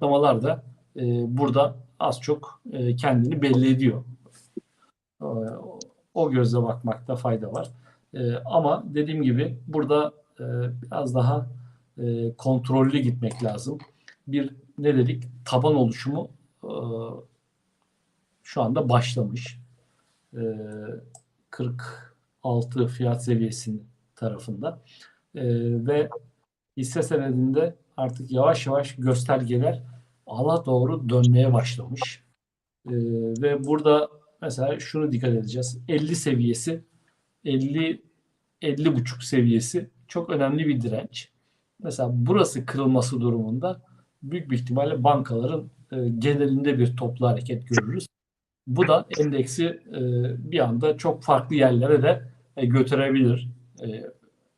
fiyatlamalar da e, burada az çok e, kendini belli ediyor. E, o gözle bakmakta fayda var. E, ama dediğim gibi burada e, biraz daha e, kontrollü gitmek lazım. Bir ne dedik? Taban oluşumu e, şu anda başlamış. E, 46 fiyat seviyesinin tarafında. E, ve hisse senedinde artık yavaş yavaş göstergeler ala doğru dönmeye başlamış. E, ve burada mesela şunu dikkat edeceğiz. 50 seviyesi 50 50 buçuk seviyesi çok önemli bir direnç. Mesela burası kırılması durumunda büyük bir ihtimalle bankaların e, genelinde bir toplu hareket görürüz. Bu da endeksi e, bir anda çok farklı yerlere de e, götürebilir. E,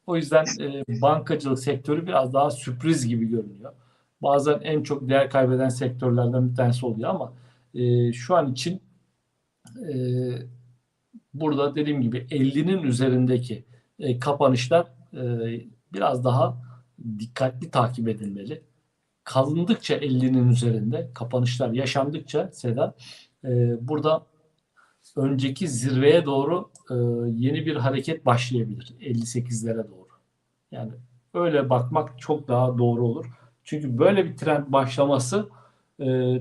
o yüzden e, bankacılık sektörü biraz daha sürpriz gibi görünüyor. Bazen en çok değer kaybeden sektörlerden bir tanesi oluyor ama e, şu an için e, burada dediğim gibi 50'nin üzerindeki e, kapanışlar e, biraz daha dikkatli takip edilmeli. Kalındıkça 50'nin üzerinde kapanışlar yaşandıkça Seda e, burada önceki zirveye doğru e, yeni bir hareket başlayabilir 58'lere doğru. Yani öyle bakmak çok daha doğru olur. Çünkü böyle bir trend başlaması e, e,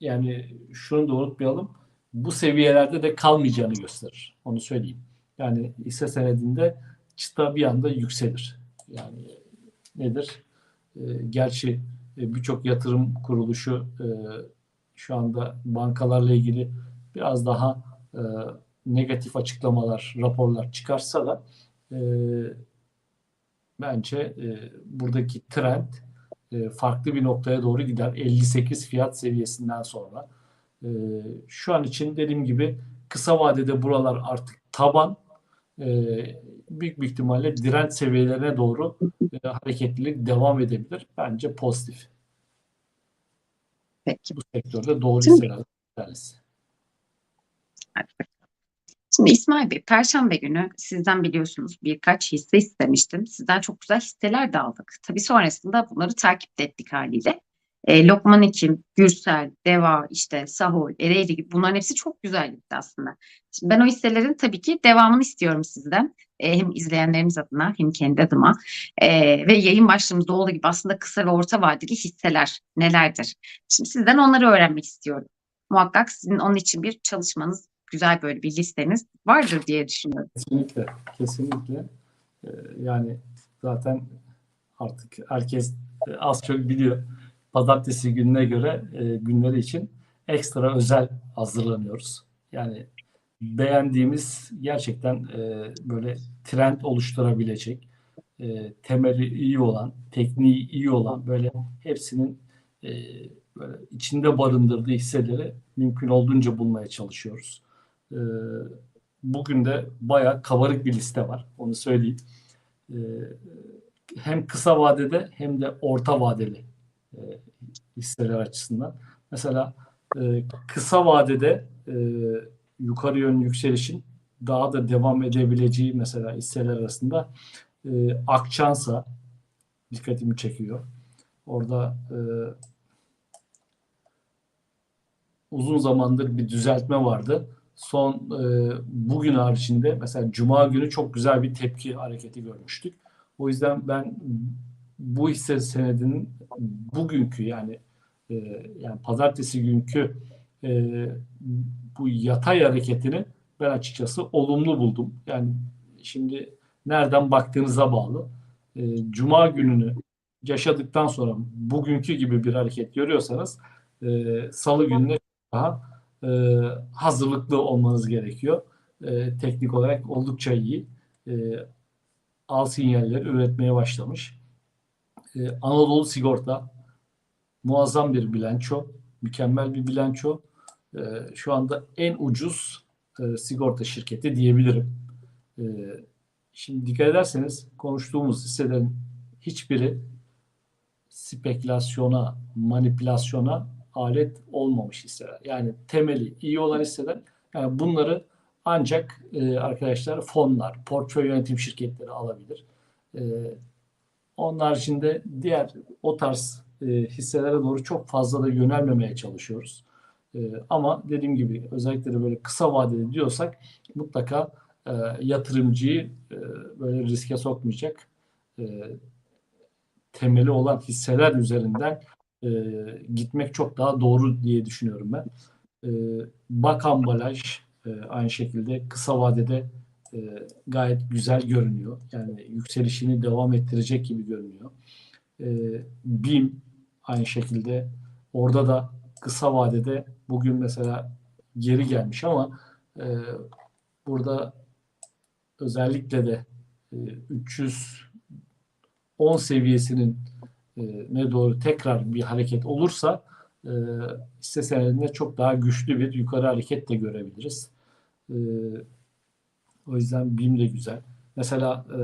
yani şunu da unutmayalım. Bu seviyelerde de kalmayacağını gösterir. Onu söyleyeyim. Yani hisse senedinde çıta bir anda yükselir. Yani nedir? E, gerçi e, birçok yatırım kuruluşu e, şu anda bankalarla ilgili biraz daha e, negatif açıklamalar, raporlar çıkarsa da e, bence e, buradaki trend e, farklı bir noktaya doğru gider. 58 fiyat seviyesinden sonra. E, şu an için dediğim gibi kısa vadede buralar artık taban e, büyük bir ihtimalle direnç seviyelerine doğru e, hareketlilik devam edebilir. Bence pozitif. Peki. Bu sektörde doğru tanesi. Hadi bakalım. Şimdi İsmail Bey, Perşembe günü sizden biliyorsunuz birkaç hisse istemiştim. Sizden çok güzel hisseler de aldık. Tabii sonrasında bunları takip ettik haliyle. E, Lokman Hekim, Gürsel, Deva, işte Sahol, Ereğli gibi bunların hepsi çok güzel gitti aslında. Şimdi ben o hisselerin tabii ki devamını istiyorum sizden. E, hem izleyenlerimiz adına hem kendi adıma. E, ve yayın başlığımızda olduğu gibi aslında kısa ve orta vadeli hisseler nelerdir? Şimdi sizden onları öğrenmek istiyorum. Muhakkak sizin onun için bir çalışmanız, güzel böyle bir listeniz vardır diye düşünüyorum. Kesinlikle, kesinlikle. Ee, yani zaten artık herkes e, az çok biliyor. Pazartesi gününe göre e, günleri için ekstra özel hazırlanıyoruz. Yani beğendiğimiz gerçekten e, böyle trend oluşturabilecek, temeli iyi olan, tekniği iyi olan böyle hepsinin böyle içinde barındırdığı hisseleri mümkün olduğunca bulmaya çalışıyoruz. E, bugün de bayağı kabarık bir liste var. Onu söyleyeyim. Ee, hem kısa vadede hem de orta vadeli e, hisseler açısından. Mesela e, kısa vadede e, yukarı yönlü yükselişin daha da devam edebileceği mesela hisseler arasında e, Akçansa dikkatimi çekiyor. Orada e, uzun zamandır bir düzeltme vardı son e, bugün haricinde mesela Cuma günü çok güzel bir tepki hareketi görmüştük. O yüzden ben bu hisse senedinin bugünkü yani e, yani pazartesi günkü e, bu yatay hareketini ben açıkçası olumlu buldum. Yani şimdi nereden baktığınıza bağlı. E, Cuma gününü yaşadıktan sonra bugünkü gibi bir hareket görüyorsanız e, Salı gününe daha e, hazırlıklı olmanız gerekiyor. E, teknik olarak oldukça iyi. E, al sinyaller üretmeye başlamış. E, Anadolu Sigorta muazzam bir bilanço. Mükemmel bir bilanço. E, şu anda en ucuz e, sigorta şirketi diyebilirim. E, şimdi dikkat ederseniz konuştuğumuz hisselerin hiçbiri spekülasyona, manipülasyona alet olmamış hisseler. Yani temeli iyi olan hisseler. Yani bunları ancak e, arkadaşlar fonlar, portföy yönetim şirketleri alabilir. E, onun haricinde diğer o tarz e, hisselere doğru çok fazla da yönelmemeye çalışıyoruz. E, ama dediğim gibi özellikle de böyle kısa vadeli diyorsak mutlaka e, yatırımcıyı e, böyle riske sokmayacak e, temeli olan hisseler üzerinden e, gitmek çok daha doğru diye düşünüyorum ben. E, Bak ambalaj e, aynı şekilde kısa vadede e, gayet güzel görünüyor. Yani yükselişini devam ettirecek gibi görünüyor. E, BİM aynı şekilde orada da kısa vadede bugün mesela geri gelmiş ama e, burada özellikle de e, 310 seviyesinin ne doğru tekrar bir hareket olursa e, hisse senedinde çok daha güçlü bir yukarı hareket de görebiliriz. E, o yüzden BİM de güzel. Mesela e,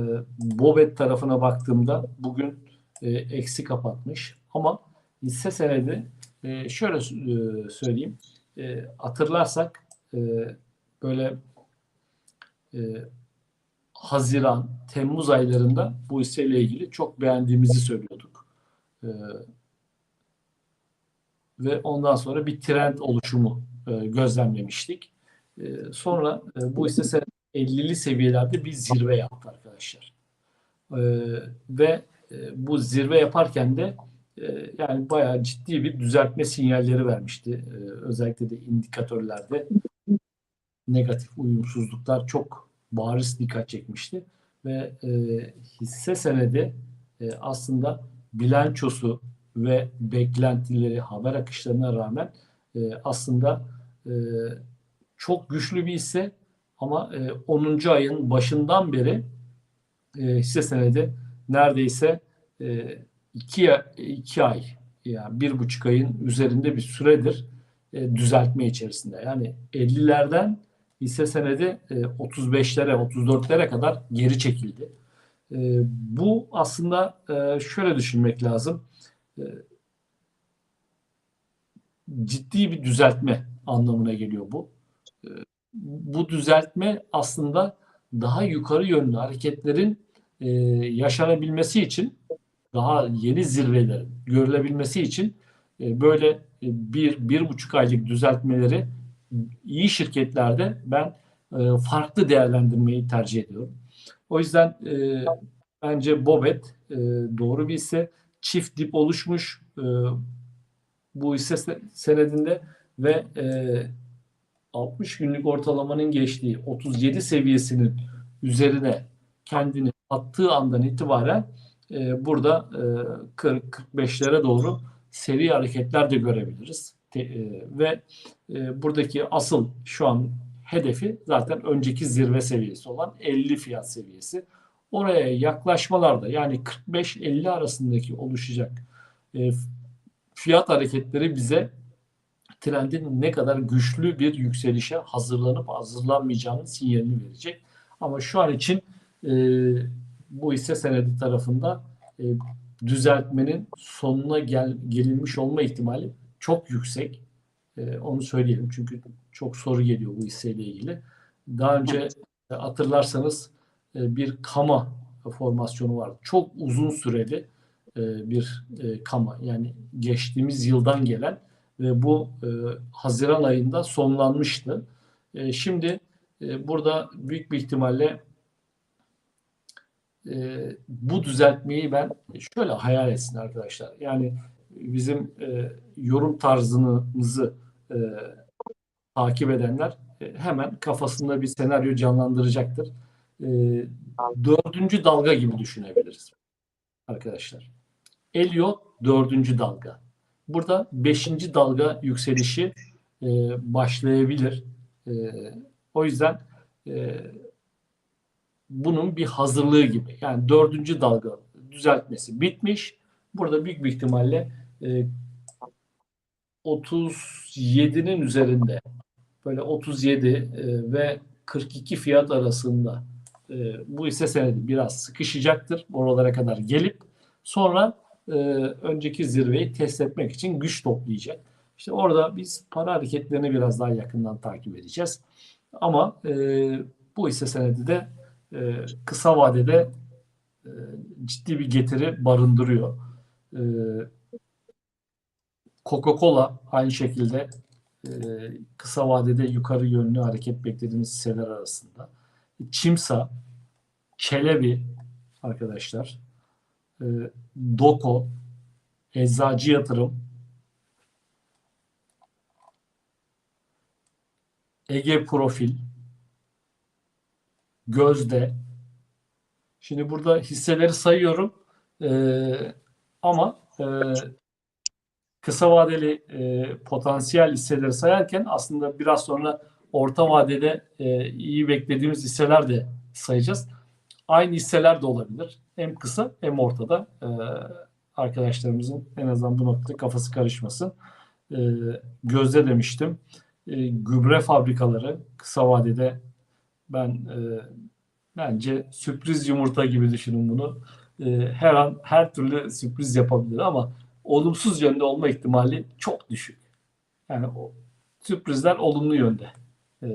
Bobet tarafına baktığımda bugün e, eksi kapatmış ama hisse senedi e, şöyle e, söyleyeyim e, hatırlarsak e, böyle e, Haziran, Temmuz aylarında bu hisseyle ilgili çok beğendiğimizi söylüyorduk. E, ve ondan sonra bir trend oluşumu e, gözlemlemiştik. E, sonra e, bu hisse senedi 50'li seviyelerde bir zirve yaptı arkadaşlar. E, ve e, bu zirve yaparken de e, yani bayağı ciddi bir düzeltme sinyalleri vermişti. E, özellikle de indikatörlerde negatif uyumsuzluklar çok bariz dikkat çekmişti ve e, hisse senedi e, aslında bilançosu ve beklentileri, haber akışlarına rağmen e, aslında e, çok güçlü bir hisse ama e, 10. ayın başından beri e, hisse senedi neredeyse e, iki, iki ay yani bir buçuk ayın üzerinde bir süredir e, düzeltme içerisinde. Yani 50'lerden hisse senedi e, 35'lere 34'lere kadar geri çekildi. E, bu aslında e, şöyle düşünmek lazım. E, ciddi bir düzeltme anlamına geliyor bu. E, bu düzeltme aslında daha yukarı yönlü hareketlerin e, yaşanabilmesi için daha yeni zirvelerin görülebilmesi için e, böyle e, bir, bir buçuk aylık düzeltmeleri iyi şirketlerde ben e, farklı değerlendirmeyi tercih ediyorum. O yüzden e, bence Bobet e, doğru bir hisse. Çift dip oluşmuş e, bu hisse senedinde ve e, 60 günlük ortalamanın geçtiği 37 seviyesinin üzerine kendini attığı andan itibaren e, burada e, 40-45'lere doğru seri hareketler de görebiliriz. Te, e, ve e, buradaki asıl şu an hedefi zaten önceki zirve seviyesi olan 50 fiyat seviyesi. Oraya yaklaşmalarda yani 45-50 arasındaki oluşacak e, fiyat hareketleri bize trendin ne kadar güçlü bir yükselişe hazırlanıp hazırlanmayacağının sinyalini verecek. Ama şu an için e, bu hisse senedi tarafında e, düzeltmenin sonuna gel, gelinmiş olma ihtimali çok yüksek. E, onu söyleyelim çünkü çok soru geliyor bu hisseyle ilgili. Daha önce e, hatırlarsanız e, bir kama formasyonu vardı. Çok uzun süreli e, bir e, kama yani geçtiğimiz yıldan gelen ve bu e, Haziran ayında sonlanmıştı. E, şimdi e, burada büyük bir ihtimalle e, bu düzeltmeyi ben şöyle hayal etsin arkadaşlar. Yani bizim e, yorum tarzımızı e, takip edenler e, hemen kafasında bir senaryo canlandıracaktır. E, dördüncü dalga gibi düşünebiliriz arkadaşlar. Elliot dördüncü dalga. Burada beşinci dalga yükselişi e, başlayabilir. E, o yüzden e, bunun bir hazırlığı gibi. Yani dördüncü dalga düzeltmesi bitmiş. Burada büyük bir ihtimalle e, 37'nin üzerinde böyle 37 e, ve 42 fiyat arasında e, bu hisse senedi biraz sıkışacaktır. Oralara kadar gelip sonra e, önceki zirveyi test etmek için güç toplayacak. İşte orada biz para hareketlerini biraz daha yakından takip edeceğiz. Ama e, bu hisse senedi de e, kısa vadede e, ciddi bir getiri barındırıyor. E, Coca-Cola aynı şekilde e, kısa vadede yukarı yönlü hareket beklediğimiz hisseler arasında. Çimsa, Çelebi arkadaşlar, e, Doko, Eczacı Yatırım, Ege Profil, Gözde. Şimdi burada hisseleri sayıyorum. Ee, ama e, kısa vadeli e, potansiyel hisseleri sayarken aslında biraz sonra orta vadede e, iyi beklediğimiz hisseler de sayacağız. Aynı hisseler de olabilir. Hem kısa hem ortada. E, arkadaşlarımızın en azından bu noktada kafası karışmasın. E, gözde demiştim. E, gübre fabrikaları kısa vadede ben e, bence sürpriz yumurta gibi düşünün bunu. E, her an her türlü sürpriz yapabilir ama olumsuz yönde olma ihtimali çok düşük. Yani o sürprizler olumlu yönde. E,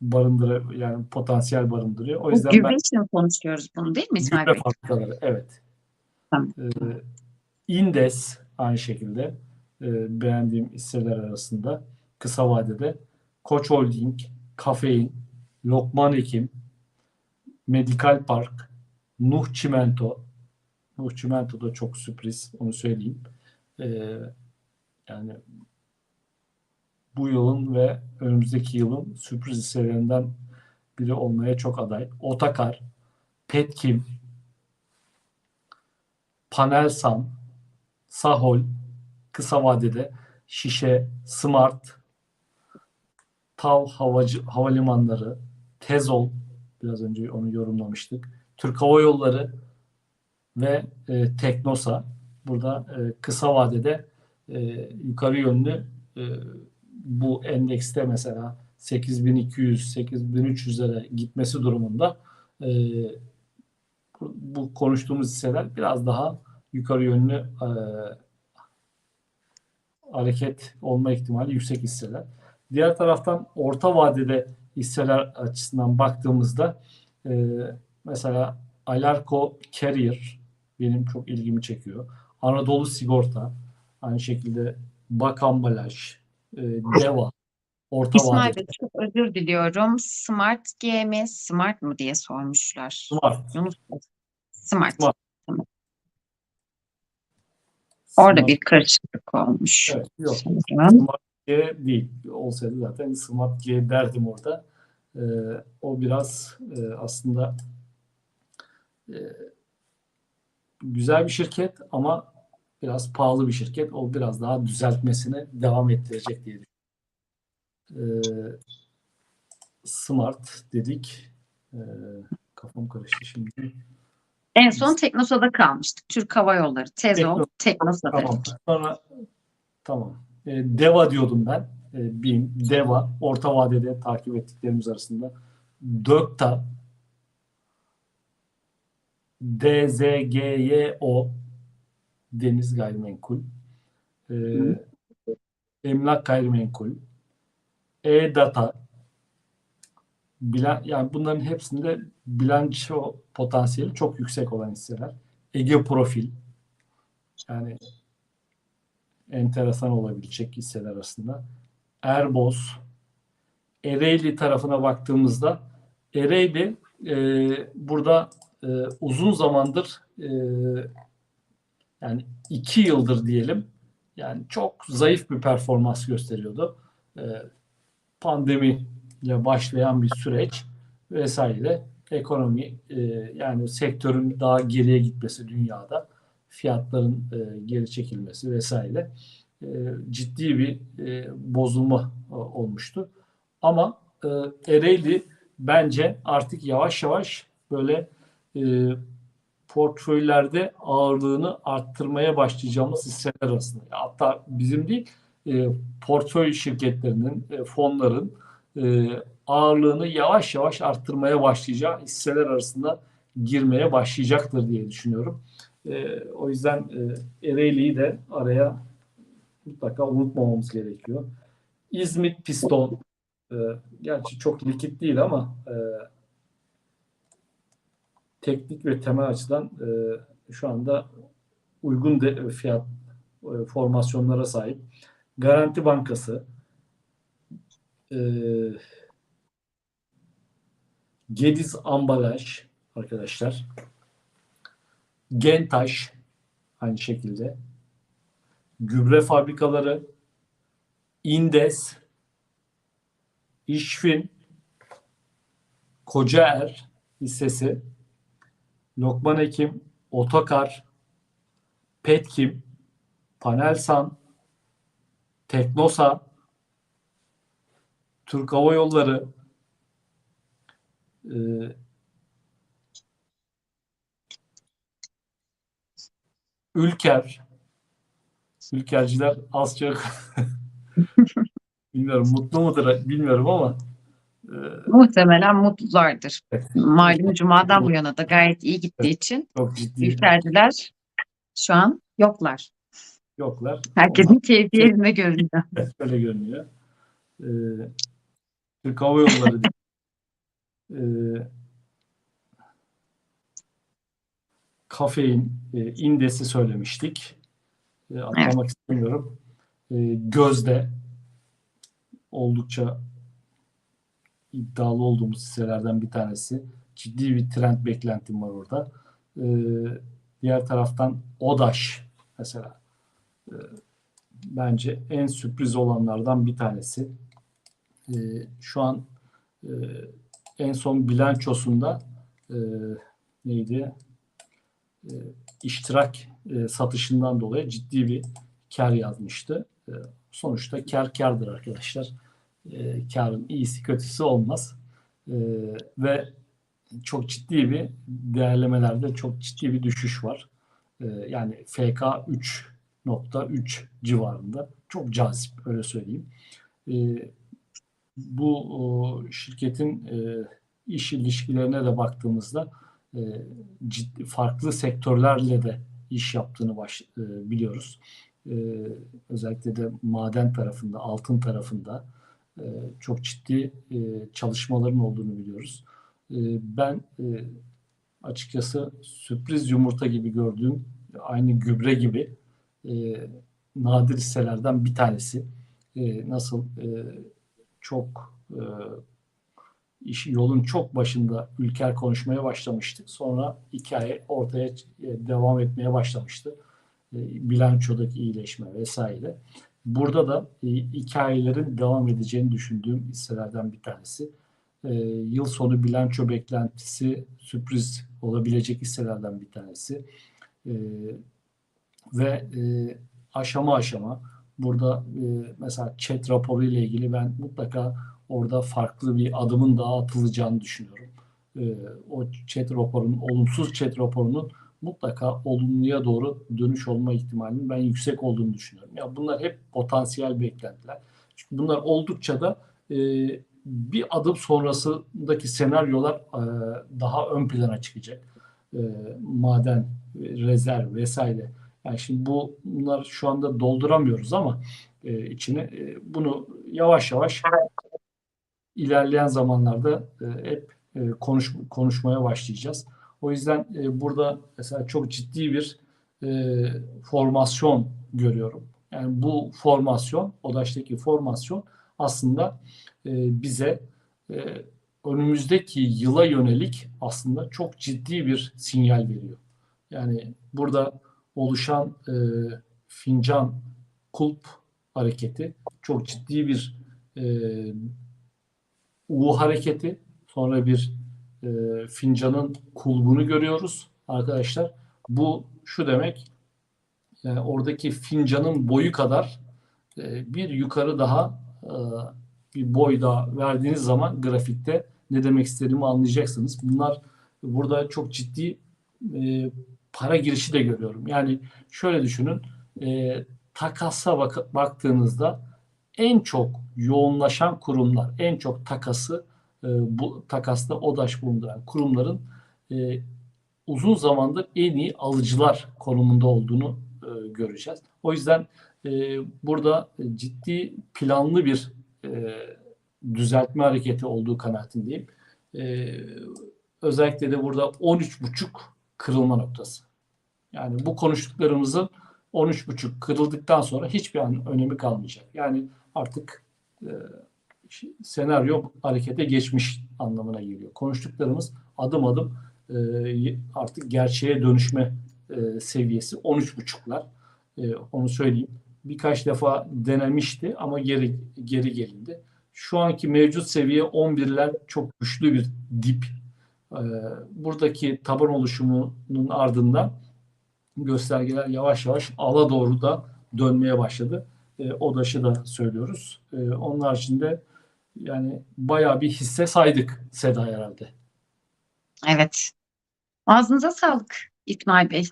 barındırıyor yani potansiyel barındırıyor. O yüzden gübre ben için konuşuyoruz bunu değil mi İsmail Bey? fabrikaları evet. Tamam. E, Indes aynı şekilde e, beğendiğim hisseler arasında kısa vadede Koç Holding, Kafein, Lokman Hekim, Medikal Park, Nuh Çimento. Nuh Çimento da çok sürpriz, onu söyleyeyim. Ee, yani bu yılın ve önümüzdeki yılın sürpriz hisselerinden biri olmaya çok aday. Otakar, Petkim, Panelsan, Sahol, kısa vadede Şişe, Smart, TAV havacı, havalimanları, Tezol, biraz önce onu yorumlamıştık. Türk Hava Yolları ve e, Teknosa. Burada e, kısa vadede e, yukarı yönlü e, bu endekste mesela 8200-8300'lere gitmesi durumunda e, bu, konuştuğumuz hisseler biraz daha yukarı yönlü e, hareket olma ihtimali yüksek hisseler. Diğer taraftan orta vadede hisseler açısından baktığımızda e, mesela Alarko Carrier benim çok ilgimi çekiyor. Anadolu Sigorta aynı şekilde Bak Ambalaj, e, Deva orta İsmail Bey çok özür diliyorum. Smart G mi, Smart mı diye sormuşlar. Smart. Yunus. Smart. Smart. Orada Smart. bir karışıklık olmuş. Evet, yok. sanırım. Smart G değil. Olsaydı zaten Smart G derdim orada. Ee, o biraz e, aslında e, güzel bir şirket ama biraz pahalı bir şirket. O biraz daha düzeltmesini devam ettirecek diye düşünüyorum. Ee, Smart dedik. Ee, kafam karıştı şimdi. En son Teknosa'da kalmıştık. Türk Hava Yolları, Tezol, Tekno- Teknosa'da. Tamam. Sonra tamam. E, Deva diyordum ben. E, BİM, Deva orta vadede takip ettiklerimiz arasında. Dökta DZGYO Deniz Gayrimenkul. E, Emlak Gayrimenkul. E-Data. Bilan, yani bunların hepsinde bilanço potansiyeli çok yüksek olan hisseler. Ege Profil. Yani enteresan olabilecek hisseler arasında. Erbos, Ereğli tarafına baktığımızda Ereğli e, burada e, uzun zamandır e, yani iki yıldır diyelim yani çok zayıf bir performans gösteriyordu. E, pandemiyle başlayan bir süreç vesaire ekonomi e, yani sektörün daha geriye gitmesi dünyada fiyatların e, geri çekilmesi vesaire e, ciddi bir e, bozulma e, olmuştu. Ama e, Ereğli bence artık yavaş yavaş böyle e, portföylerde ağırlığını arttırmaya başlayacağımız hisseler arasında. Hatta bizim değil e, portföy şirketlerinin, e, fonların e, ağırlığını yavaş yavaş arttırmaya başlayacağı hisseler arasında girmeye başlayacaktır diye düşünüyorum. E, o yüzden e, Ereğli'yi de araya mutlaka unutmamamız gerekiyor. İzmit Piston e, gerçi çok likit değil ama e, teknik ve temel açıdan e, şu anda uygun de, fiyat e, formasyonlara sahip. Garanti Bankası, e, Gediz Ambalaj arkadaşlar. Gentaş aynı şekilde. Gübre fabrikaları, İndes, İşfin, Kocaer hissesi, Lokman Hekim, Otokar, Petkim, Panelsan, Teknosa, Türk Hava Yolları, e, Ülker, Ülkerciler az çok bilmiyorum mutlu mudur bilmiyorum ama Muhtemelen mutlulardır. Evet. Malum Cuma'dan bu yana da gayet iyi gittiği için çok ülkerciler şu an yoklar. yoklar. Herkesin keyfi yerinde görünüyor. Evet, öyle görünüyor. Ee, Türk Hava Yolları e, kafein e, indesi söylemiştik. E, atlamak istemiyorum. E, gözde oldukça iddialı olduğumuz hisselerden bir tanesi. Ciddi bir trend beklentim var orada. E, diğer taraftan ODAŞ mesela e, bence en sürpriz olanlardan bir tanesi. Ee, şu an e, en son bilançosunda e, neydi? E, iştirak e, satışından dolayı ciddi bir kar yazmıştı. E, sonuçta kar kardır arkadaşlar. E, karın iyisi kötüsü olmaz. E, ve çok ciddi bir değerlemelerde çok ciddi bir düşüş var. E, yani FK 3 3 civarında. Çok cazip öyle söyleyeyim. Bu şirketin e, iş ilişkilerine de baktığımızda e, ciddi farklı sektörlerle de iş yaptığını baş, e, biliyoruz. E, özellikle de maden tarafında, altın tarafında e, çok ciddi e, çalışmaların olduğunu biliyoruz. E, ben e, açıkçası sürpriz yumurta gibi gördüğüm aynı gübre gibi e, nadir hisselerden bir tanesi. Nasıl çok e, yolun çok başında Ülker konuşmaya başlamıştık. Sonra hikaye ortaya devam etmeye başlamıştı. E, bilançodaki iyileşme vesaire. Burada da e, hikayelerin devam edeceğini düşündüğüm hisselerden bir tanesi. E, yıl sonu bilanço beklentisi sürpriz olabilecek hisselerden bir tanesi. E, ve e, aşama aşama burada e, mesela chat raporu ile ilgili ben mutlaka orada farklı bir adımın daha atılacağını düşünüyorum. E, o chat raporunun, olumsuz chat raporunun mutlaka olumluya doğru dönüş olma ihtimalinin ben yüksek olduğunu düşünüyorum. Ya bunlar hep potansiyel beklentiler. Çünkü bunlar oldukça da e, bir adım sonrasındaki senaryolar e, daha ön plana çıkacak. E, maden, rezerv vesaire. Yani şimdi bu bunlar şu anda dolduramıyoruz ama e, içine e, bunu yavaş yavaş ilerleyen zamanlarda e, hep e, konuş, konuşmaya başlayacağız. O yüzden e, burada mesela çok ciddi bir e, formasyon görüyorum. Yani bu formasyon, ODAŞ'taki formasyon aslında e, bize e, önümüzdeki yıla yönelik aslında çok ciddi bir sinyal veriyor. Yani burada oluşan e, fincan kulp hareketi çok ciddi bir e, U hareketi sonra bir e, fincanın kulbunu görüyoruz arkadaşlar. Bu şu demek yani oradaki fincanın boyu kadar e, bir yukarı daha e, bir boy daha verdiğiniz zaman grafikte ne demek istediğimi anlayacaksınız. Bunlar burada çok ciddi e, para girişi de görüyorum. Yani şöyle düşünün e, takasa bak baktığınızda en çok yoğunlaşan kurumlar, en çok takası e, bu takasta ODAŞ bulunduran kurumların e, uzun zamandır en iyi alıcılar konumunda olduğunu e, göreceğiz. O yüzden e, burada ciddi planlı bir e, düzeltme hareketi olduğu kanaatindeyim. E, özellikle de burada 13,5 kırılma noktası. Yani bu konuştuklarımızın 13.5 kırıldıktan sonra hiçbir an önemi kalmayacak. Yani artık e, senaryo harekete geçmiş anlamına geliyor. Konuştuklarımız adım adım e, artık gerçeğe dönüşme e, seviyesi 13.5'lar. E, onu söyleyeyim. Birkaç defa denemişti ama geri geri gelindi. Şu anki mevcut seviye 11'ler çok güçlü bir dip. E, buradaki taban oluşumunun ardından göstergeler yavaş yavaş ala doğru da dönmeye başladı. E, ODAŞ'ı da söylüyoruz. E, onun haricinde yani bayağı bir hisse saydık Seda herhalde. Evet. Ağzınıza sağlık İsmail Bey.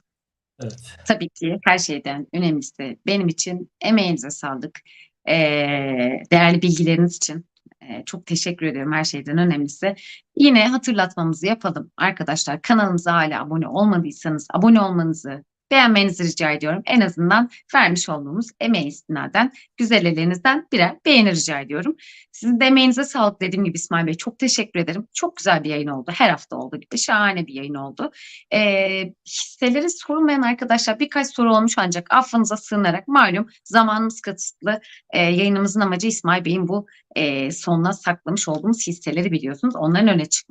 Evet. Tabii ki her şeyden önemlisi benim için emeğinize sağlık. Ee, değerli bilgileriniz için ee, çok teşekkür ediyorum her şeyden önemlisi. Yine hatırlatmamızı yapalım. Arkadaşlar kanalımıza hala abone olmadıysanız abone olmanızı, beğenmenizi rica ediyorum. En azından vermiş olduğumuz emeğe istinaden güzel ellerinizden birer beğeni rica ediyorum. Sizin de emeğinize sağlık dediğim gibi İsmail Bey çok teşekkür ederim. Çok güzel bir yayın oldu. Her hafta olduğu gibi şahane bir yayın oldu. Ee, hisseleri sorulmayan arkadaşlar birkaç soru olmuş ancak affınıza sığınarak malum zamanımız kısıtlı. Ee, yayınımızın amacı İsmail Bey'in bu e, sonuna saklamış olduğumuz hisseleri biliyorsunuz. Onların öne çıkması